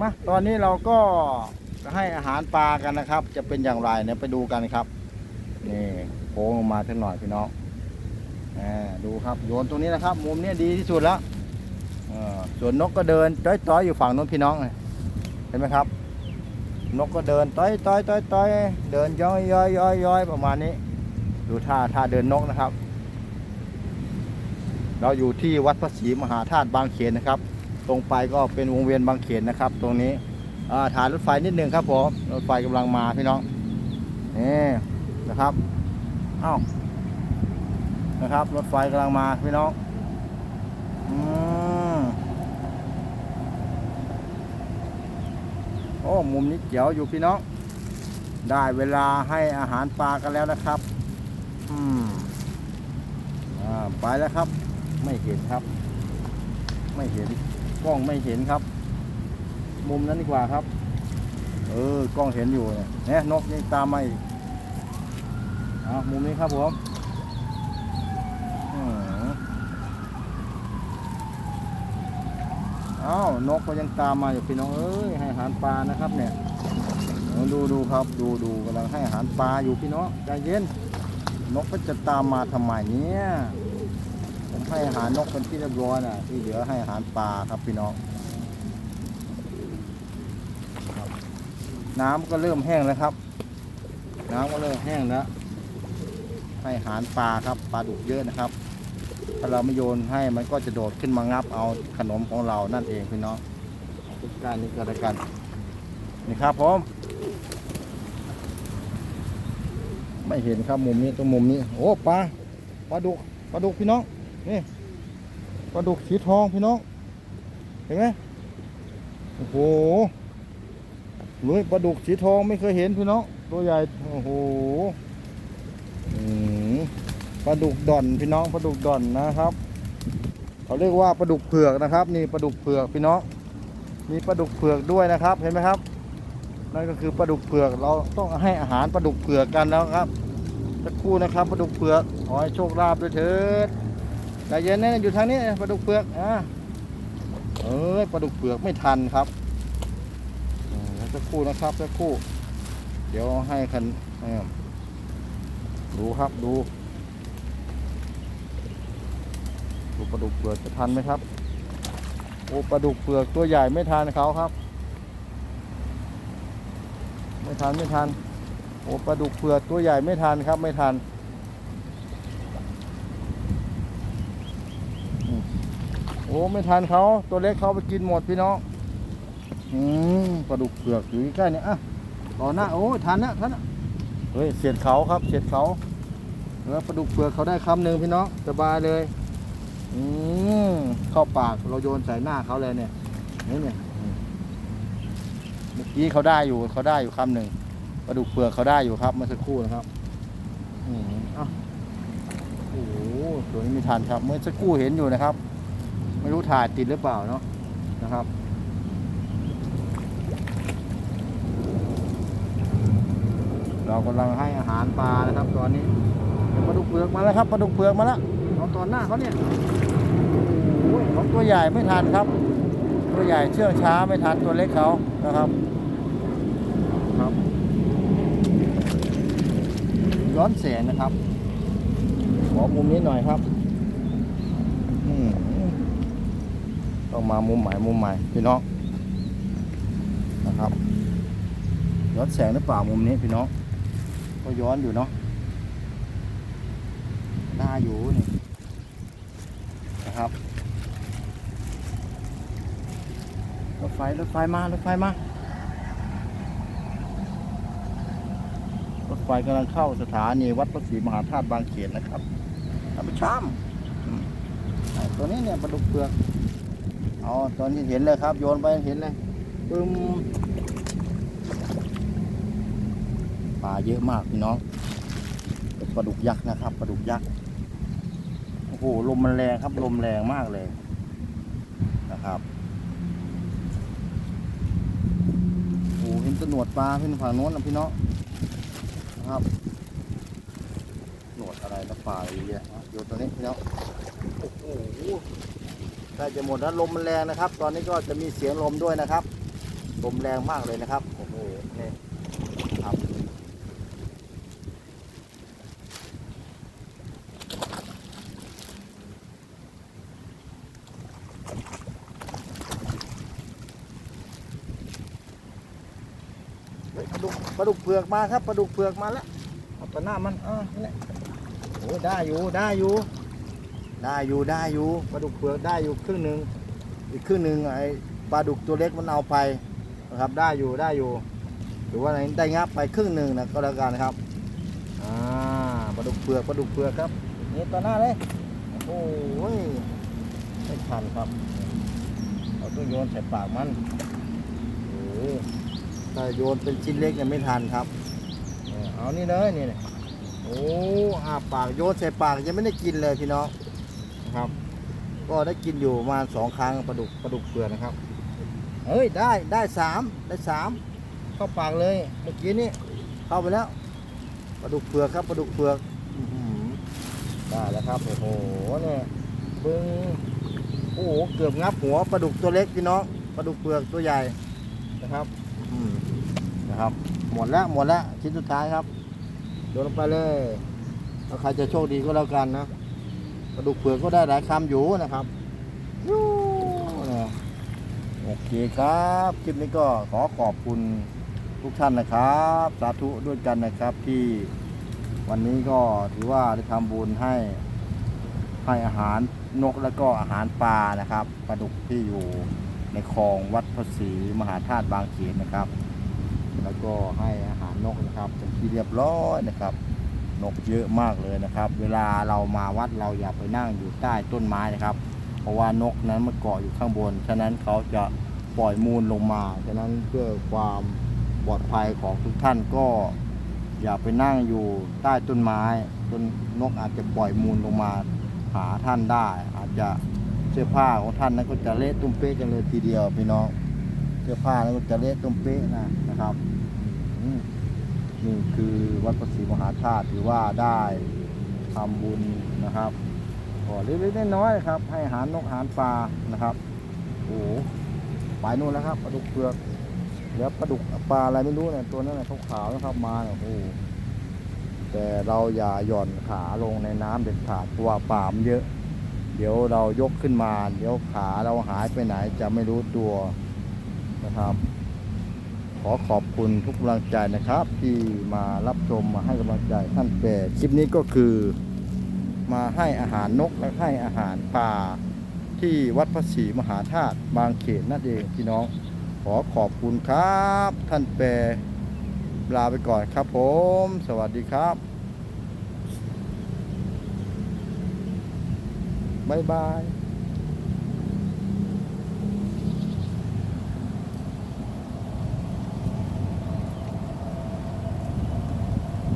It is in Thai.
มาตอนนี้เราก็ให้อาหารปลากันนะครับ จะเป็นอย่างไรเนี่ยไปดูกันครับนี่โค้งลงมาสักหน่อยพี่น้องอ่าดูครับโยนตรงนี้นะครับ มุมนี้ดีที่สุดแล้วเออส่วนนกก็เดินต้อยๆอยู่ฝั่งนู้นพี่น้องเห็นไหมครับ นกก็เดินต้อยต้อยต้อยต้อยเดินย้อยย้อยย้อยย้อยประมาณนี้ ดูท่าท่าเดินนกนะครับ เราอยู่ที่วัดพระศรีมหาธาตุบางเขนนะครับ ตรงไปก็เป็นวงเวียนบางเขนนะครับ ตรงนี้อ่าฐานรถไฟนิดนึงครับผมรถไฟกำลังมาพี่น้องนี่นะครับเอ้านะครับ รถไฟกำลังมาพี่น้องอืมโอ้มุมนี้เจ๋วอยู่พี่น้องได้เวลาให้อาหารปลากันแล้วนะครับ อืมอ่าไปแล้วครับ ไม่เห็นครับ ไม่เห็น กล้องไม่เห็นครับ มุมนั้นดีกว่าครับ เออกล้องเห็นอยู่เนี่ยเนี่ยนกยังตามมาอีกอะมุมนี้ครับผมอ้าวนกก็ยังตามมาอยู่พี่น้องเอ้ยให้อาหารปลานะครับ เนี่ยดูดูครับดูดูกำลังให้อาหารปลาอยู่พี่น้องใจเย็น นกก็จะตามมาทำไมเนี่ย ผมให้อาหารนกเป็นที่เรียบร้อยนะที่เหลือให้อาหารปลาครับพี่น้องน้ำก็เริ่มแห้งแล้วครับ น้ำก็เริ่มแห้งแล้ว ให้อาหารปลาครับปลาดุกเยอะนะครับ ถ้าเราไม่โยนให้มันก็จะโดดขึ้นมางับเอาขนมของเรานั่นเองพี่น้องทุกการนี้ก็แล้วกันนี่ครับผมไม่เห็นครับมุมนี้ตรงมุมนี้ โอ้ปลาปลาดุกปลาดุกพี่น้อง นี่ปลาดุกสีทองพี่น้อง เห็นไหมโอ้โหเฮ้ยปลาดุกสีทองไม่เคยเห็นพี่น้อง ตัวใหญ่ โอ้โหอืมปลาดุกดอนพี่น้องปลาดุกดอนนะครับ เขาเรียกว่าปลาดุกเผือกนะครับ นี่ปลาดุกเผือกพี่น้อง มีปลาดุกเผือกด้วยนะครับ เห็นไหมครับ นั่นก็คือปลาดุกเผือก เราต้องให้อาหารปลาดุกเผือกกันแล้วครับสักครู่นะครับปลาดุกเผือก ขอให้โชคลาภด้วยเถิด ใจเย็นนะอยู่ทางนี้ปลาดุกเผือกอะเอ้ยปลาดุกเผือกไม่ทันครับอืมสักครู่นะครับสักครู่ เดี๋ยวให้คันดูครับดูดูปลาดุกเผือกจะทันไหมครับโอ้ปลาดุกเผือกตัวใหญ่ไม่ทันเขาครับ ไม่ทันไม่ทันโอ้ปลาดุกเผือกตัวใหญ่ไม่ทันครับไม่ทันอืมโอ้ไม่ทันเขาตัวเล็กเขาไปกินหมดพี่น้องอืมปลาดุกเผือกอยู่ใกล้เนี่ยอะต่อหน้าโอ้ทันนะทันนะเฮ้ยเสียดเขาครับเสียดเขาแล้วปลาดุกเผือกเขาได้คำหนึ่งพี่น้องสบายเลยอืมเข้าปากเราโยนใส่หน้าเขาเลยเนี่ยนี่เนี่ยเมื่อกี้เขาได้อยู่เขาได้อยู่คำหนึ่งปลาดุกเปลือกเขาได้อยู่ครับเมื่อสักครู่นะครับอืมอ้าโอ้โหตัวนี้ไม่ทันครับ เมื่อสักครู่เห็นอยู่นะครับ ไม่รู้ถ่ายติดหรือเปล่าเนาะนะครับเรากำลังให้อาหารปลานะครับตอนนี้ปลาดุกเปลือกมาแล้วครับปลาดุกเปลือกมาแล้วเอาตอนหน้าเขาเนี่ยโอ้โหของตัวใหญ่ไม่ทันครับ ตัวใหญ่เชื่องช้าไม่ทันตัวเล็กเขานะครับครับย้อนแสงนะครับขอมุมนี้หน่อยครับอืม ต้องมามุมใหม่มุมใหม่พี่น้องนะครับย้อนแสงหรือเปล่ามุมนี้พี่น้องก็ย้อนอยู่เนาะได้อยู่นี่นะครับรถไฟรถไฟมารถไฟมารถไฟกำลังเข้าสถานีวัดพระศรีมหาธาตุบางเขนนะครับท่านผู้ชมตัวนี้เนี่ยปลาดุกเปลือก เอตอนนี้เห็นเลยครับ โยนไปเห็นเลยปึ้มปลาเยอะมากพี่น้องปลาดุกยักษ์นะครับปลาดุกยักษ์โอ้โหลมมันแรงครับ ลมแรงมากเลยนะครับโอ้โหเห็นแตหนวดปลาขึ้นฝั่งโน้นนะพี่น้องนะครับหนวดอะไรนะปลาอะไรเยอะนะอยู่ตัวนี้พี่น้องโอ้โห ใกล้จะหมดแล้วลมมันแรงนะครับ ตอนนี้ก็จะมีเสียงลมด้วยนะครับ ลมแรงมากเลยนะครับ โอ้โห นี่ครับ ปลาดุกปลาดุกเผือกมาครับ ปลาดุกเผือกมาแล้ว เอาตัวหน้ามันอ่านี่แหละโอ้ได้อยู่ ได้อยู่ ได้อยู่ได้อยู่ปลาดุกเผือกได้อยู่ครึ่งหนึ่งอีกครึ่งหนึ่งไอ้ปลาดุกตัวเล็กมันเอาไปนะครับได้อยู่ได้อยู่ หรือว่าไหนได้งับไปครึ่งหนึ่งนะก็แล้วกันครับอ่าปลาดุกเผือกปลาดุกเผือกครับนี่ต่อหน้าเลยโอ้ยไม่ทันครับเราต้องโยนใส่ปากมันโอ้ถ้าโยนเป็นชิ้นเล็กเนี่ยไม่ทันครับเออเอานี่เลยนี่เลยโอ้อาปากโยนใส่ปากยังไม่ได้กินเลยพี่น้อง ก็ได้กินอยู่ประมาณสองครั้งปลาดุกปลาดุกเปลือกนะครับ เฮ้ยได้ได้สามได้สามเข้าปากเลยเมื่อกี้นี้เข้าไปแล้วปลาดุกเปลือกครับปลาดุกเปลือกได้แล้วครับโอ้โหเนี่ยเบิ้งโอ้โหเกือบงับหัวปลาดุกตัวเล็กพี่น้องปลาดุกเปลือกตัวใหญ่นะครับอืมนะครับ หมดแล้วหมดแล้วชิ้นสุดท้ายครับโยนลงไปเลยแล้วใครจะโชคดีก็แล้วกันนะ ปลาดุกเผือกก็ได้หลายคำอยู่นะครับยูนะโอเคครับ คลิปนี้ก็ขอขอบคุณทุกท่านนะครับ สาธุด้วยกันนะครับที่วันนี้ก็ถือว่าได้ทำบุญให้ให้อาหารนกแล้วก็อาหารปลานะครับปลาดุกที่อยู่ในคลองวัดพระศรีมหาธาตุบางเขนนะครับ แล้วก็ให้อาหารนกนะครับเป็นที่เรียบร้อยนะครับ นกเยอะมากเลยนะครับ เวลาเรามาวัดเราอย่าไปนั่งอยู่ใต้ต้นไม้นะครับ เพราะว่านกนั้นมันเกาะอยู่ข้างบน ฉะนั้นเขาจะปล่อยมูลลงมา ฉะนั้นเพื่อความปลอดภัยของทุกท่านก็ อย่าไปนั่งอยู่ใต้ต้นไม้ต้นนกอาจจะปล่อยมูลลงมาหาท่านได้ อาจจะเสื้อผ้าของท่านนั้นก็จะเละตุ้มเป๊ะจังเลยทีเดียวพี่น้องเสื้อผ้านั้นก็จะเละตุ้มเป๊ะนะนะครับ นี่คือวัดพระศรีมหาธาตุถือว่าได้ทำบุญนะครับก็เล็กๆน้อยๆครับ ให้อาหารนกอาหารปลานะครับโอ้โหไปนู่นแล้วครับปลาดุกเปลือกเดี๋ยวปลาดุกปลาอะไรไม่รู้เนี่ยตัวนั้นน่ะขาวๆนะครับมาเนี่ยโอ้โหแต่เราอย่าหย่อนขาลงในน้ำเด็ดขาดตัวปลามเยอะ เดี๋ยวเรายกขึ้นมา เดี๋ยวขาเราหายไปไหนจะไม่รู้ตัวนะครับ อขอบคุณทุกกำลังใจนะครับ ที่มารับชมมาให้กำลังใจท่านแปรคลิปนี้ก็คือ มาให้อาหารนกและให้อาหารปลาที่วัดพระศรีมหาธาตุบางเขนนั่นเองพี่น้อง ขอขอบคุณครับ ท่านแปรลาไปก่อนครับผม สวัสดีครับ บ๊ายบาย